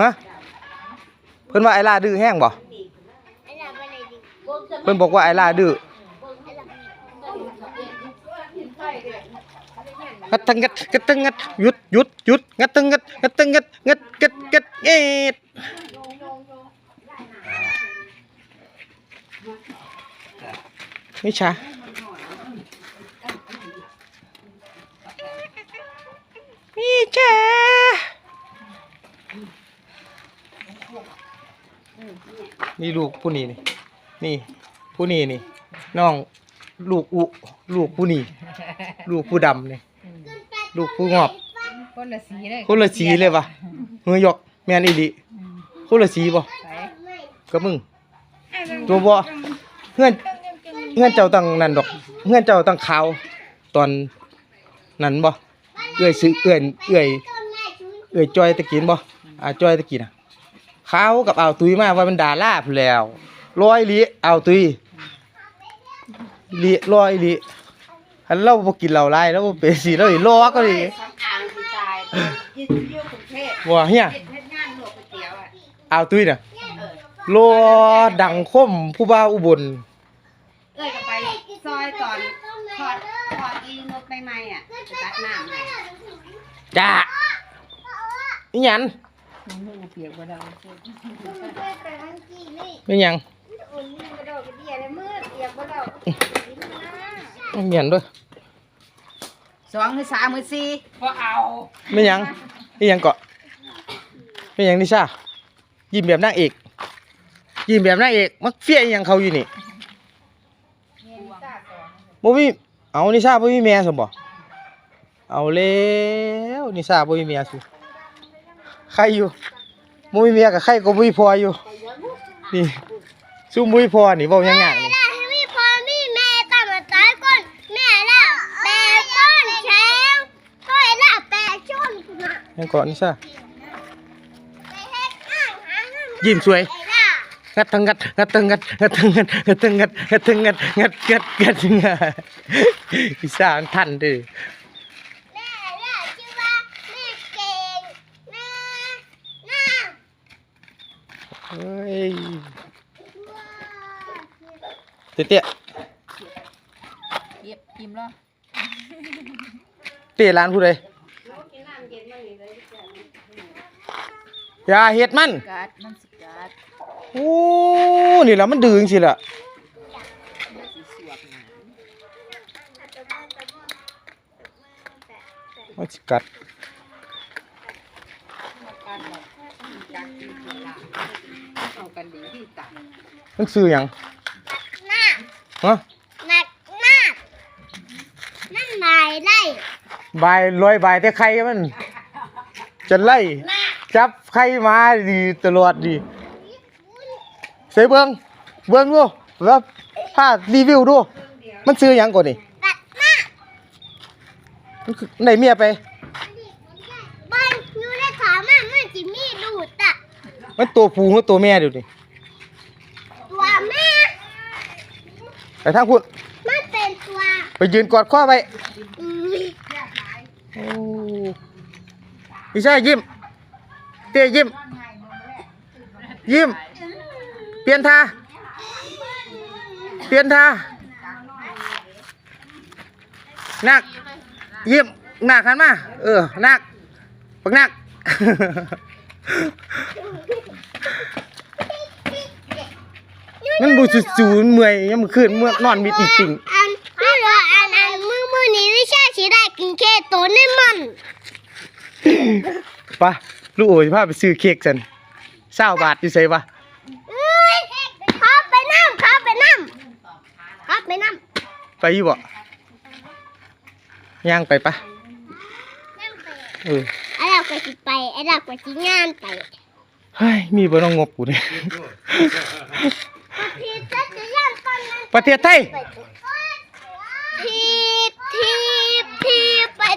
ฮะเพิ่นว่าไอ้ลาดื้อแห้งบ่เพิ่นบอกว่าไอ้ลาดื้องัดตังงัดงัดตังงัดหยุดหยุดหยุดงัดตังงัดงัดตังงัดงัดงัดงัดเอ็ดนี่ชานี่ชา นี่ลูกผู้นี้นี่นี่ผู้นี้นี่น้องลูกอุลูกผู้นี้ลูกผู้ดำนี่ลูกผู้งอบคนละสีเลยคนละสีเลยวะเฮ้ยยกแม่นอีหลีคนละสีบ่ใส่กับมึงตัวบ่เฮือนเฮือนเจ้าตั้งนั่นดอกเฮือนเจ้าตั้งขาวตอนนั้นบ่เอื้อยซื้อเอื้อยเอื้อยเอื้อยจอยตะกินบ่อ่าจอยตะกินน่ะ ขาวกับอ่าวตุยมาว่ามันดาราพู้นแล้วร้อยลิอ่าวตุยลิร้อยลิอันเราบ่กินเหล้าหลายแล้วบ่เป็นสิเราอีล้อก็ดิสำอางสิตายยืดยืดกรุงเทพว่าเฮียเฮ็ดเฮ็ดงานหลวงก๋วยเตี๋ยวอะอ่าวตุยน่ะเออโลดังคมผู้บ่าวอุบลเอ้ยก็ไปซอยตอนทอดทอดอีนกใหม่ๆอะไปตักน้ำให้จ้าอีหยัง มันเปียกบ่ได้ไม่หยังอุ่นกระโดดกระเดี่ยเลยมืดเปียกบ่ได้ไม่หยังด้วยสองมือสามมือสี่บ่เอาไม่หยังอีหยังเกาะไม่หยังนิชายิ้มแบบนางเอกยิ้มแบบนางเอกมักเฟี้ยอีหยังเขาอยู่นี่บ่มีเอานิชาบ่มีแม่ซั่นบ่เอาแล้วนิชาบ่มีแม่สิ ใครอยู่บ่มีแม่กับใครก็บ่มีพ่ออยู่ นี่ซุ่มบ่มีพ่อนี่เว้ายังยากนี่หลาให้มีพ่อมีแม่ตามมาตายก้นแม่ล่ะแปะก้นแข็งก็ไอ้ล่ะแปะชนคุณน่ะยังเกาะนิชาไปเฮ็ดอ่างหาเงินยิ้มสวยไอ้ล่ะงัดทั้งงัดงัดทั้งงัดงัดทั้งงัดงัดทั้งงัดงัดทั้งงัดงัดงัดงัดงัดพิซซ่ามันทันเด้อ แม่ล่ะชื่อว่าแม่เก่งแม่น่า เฮ้ยเตี้ยเตี้ยเก็บอิ่มแล้วเตี้ยร้านผู้ใดอย่าเฮ็ดมันกัดมันสิกัดโอ้นี่ล่ะมันดื้อจังซี่ล่ะมันสิสวกหนามันสิกัด กันแบบกัดที่ตัวละเอากัน ดีที่ตักมันซื้อหยังหน้าฮะหนักมากนั่นนายไล่บายลอยบายแต่ไข่มัน จะไล่จับไข่มาดีตลอดดีเสยเบิ่งเบิ่งดูแล้วพารีวิวดู มันซื้อหยังก่อนนี่ตัดหน้ามันคือได้เมียไปบ้านอยู่ในขามันมันจิมีดูดอะมันตัวผู้หรือตัวแม่เดี๋ยวนี้ ตัวแม่ ไปทางพุ่นมันเป็นตัวไปยืนกอดข้อไปอืมโอ้พี่ชายยิ้ม เต้ยิ้ม ยิ้ม เปลี่ยนท่า เปลี่ยนท่านัก ยิ้มหนักหันมา เออนักปักนัก มันบูสุสูเมื่อยยังมือขึ้นเมื่อนอนมิดจริงอันนี่เหรออันอันมือมือนี้วิชาสีได้กินเคโตนี่มันปะลูกโอ้ยพาไปซื้อเค้กสันเศร้าบาทอยู่ใส่ปะเอ้ยเข้าไปน้ำเข้าไปน้ำเข้าไปน้ำไปยู่บ่ย่างไปปะน้ำไปเออไอ้เราก็สิไปไอ้เราก็สิงานไปเฮ้ยมีบ่ต้องงบกูเนี่ย พี่จ